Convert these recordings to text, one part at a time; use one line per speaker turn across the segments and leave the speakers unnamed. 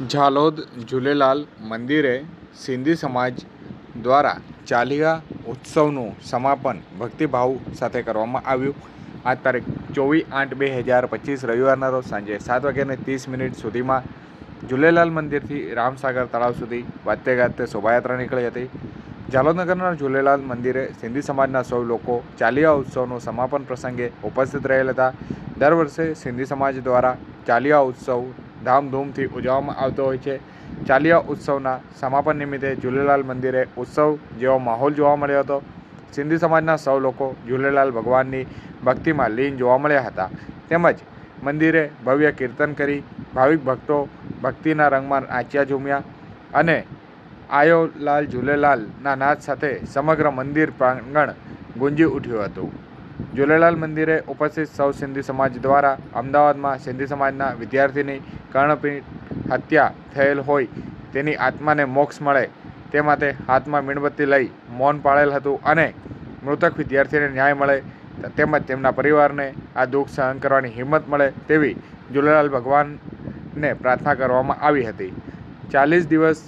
ઝાલોદ ઝૂલેલાલ મંદિરે સિંધી સમાજ દ્વારા ચાલીયા ઉત્સવનું સમાપન ભક્તિભાવ સાથે કરવામાં આવ્યું. આ તારીખ ચોવીસ આઠ બે હજાર પચીસ રવિવારના રોજ સાંજે સાત વાગ્યાને ત્રીસ મિનિટ સુધીમાં ઝૂલેલાલ મંદિરથી રામસાગર તળાવ સુધી વાતે ગાતે શોભાયાત્રા નીકળી હતી. ઝાલોદનગરના ઝૂલેલાલ મંદિરે સિંધી સમાજના સૌ લોકો ચાલિયા ઉત્સવનું સમાપન પ્રસંગે ઉપસ્થિત રહેલ હતા. દર વર્ષે સિંધી સમાજ દ્વારા ચાલીયા ઉત્સવ ધામધૂમથી ઉજવવામાં આવતો હોય છે. ચાલીયા ઉત્સવના સમાપન નિમિત્તે ઝૂલેલાલ મંદિરે ઉત્સવ જેવો માહોલ જોવા મળ્યો હતો. સિંધી સમાજના સૌ લોકો ઝૂલેલાલ ભગવાનની ભક્તિમાં લીન જોવા મળ્યા હતા. તેમજ મંદિરે ભવ્ય કીર્તન કરી, ભાવિક ભક્તો ભક્તિના રંગમાં નાચ્યા ઝૂમ્યા અને આયો લાલ ઝૂલેલાલના નાદ સાથે સમગ્ર મંદિર પ્રાંગણ ગુંજી ઉઠ્યું હતું. ઝૂલેલાલ મંદિરે ઉપસ્થિત સૌ સિંધી સમાજ દ્વારા અમદાવાદમાં સિંધી સમાજના વિદ્યાર્થીની કર્ણપીઠ હત્યા થયેલ હોય તેની આત્માને મોક્ષ મળે તે માટે હાથમાં મીણબત્તી લઈ મૌન પાળેલ હતું અને મૃતક વિદ્યાર્થીને ન્યાય મળે તેમજ તેમના પરિવારને આ દુઃખ સહન કરવાની હિંમત મળે તેવી ઝૂલેલાલ ભગવાનને પ્રાર્થના કરવામાં આવી હતી. ચાલીસ દિવસ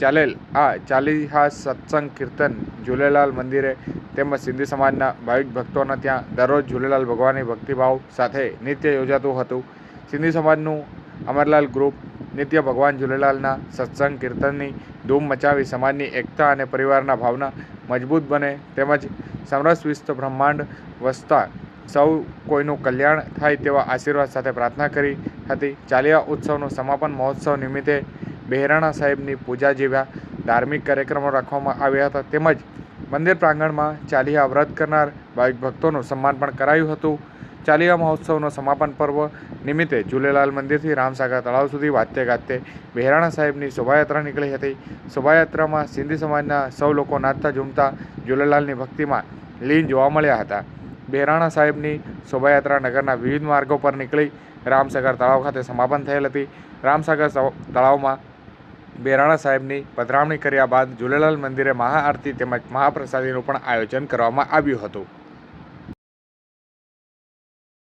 ચાલેલ આ ચાલીહા સત્સંગ કીર્તન ઝૂલેલાલ મંદિરે તેમજ સિંધી સમાજના ભાવિક ભક્તોના ત્યાં દરરોજ ઝૂલેલાલ ભગવાનની ભક્તિભાવ સાથે નિત્ય યોજાતું હતું. સિંધી સમાજનું અમરલાલ ગ્રુપ નિત્ય ભગવાન ઝૂલેલાલના સત્સંગ કીર્તનની ધૂમ મચાવી સમાજની એકતા અને પરિવારના ભાવના મજબૂત બને તેમજ સમરસ વિશ્વ બ્રહ્માંડ વસતા સૌ કોઈનું કલ્યાણ થાય તેવા આશીર્વાદ સાથે પ્રાર્થના કરી હતી. ચાલીયા ઉત્સવનું સમાપન મહોત્સવ નિમિત્તે બહેરાણા સાહેબની પૂજા જેવા ધાર્મિક કાર્યક્રમો રાખવામાં આવ્યા હતા. તેમજ મંદિર પ્રાંગણમાં ચાલીયા વ્રત કરનાર ભાવિક ભક્તોનું સન્માન પણ કરાયું હતું. ચાલીયા મહોત્સવનો સમાપન પર્વ નિમિત્તે ઝૂલેલાલ મંદિરથી રામસાગર તળાવ સુધી વાતે ગાતે બહેરાણા સાહેબની શોભાયાત્રા નીકળી હતી. શોભાયાત્રામાં સિંધી સમાજના સૌ લોકો નાચતા ઝૂમતા ઝૂલેલાલની ભક્તિમાં લીન જોવા મળ્યા હતા. બહેરાણા સાહેબની શોભાયાત્રા નગરના વિવિધ માર્ગો પર નીકળી રામસાગર તળાવ ખાતે સમાપન થયેલ હતી. રામસાગર તળાવમાં બેરાણા સાહેબની પધરામણી કર્યા બાદ ઝૂલેલાલ મંદિરે મહાઆરતી તેમજ મહાપ્રસાદીનું પણ આયોજન કરવામાં આવ્યું હતું.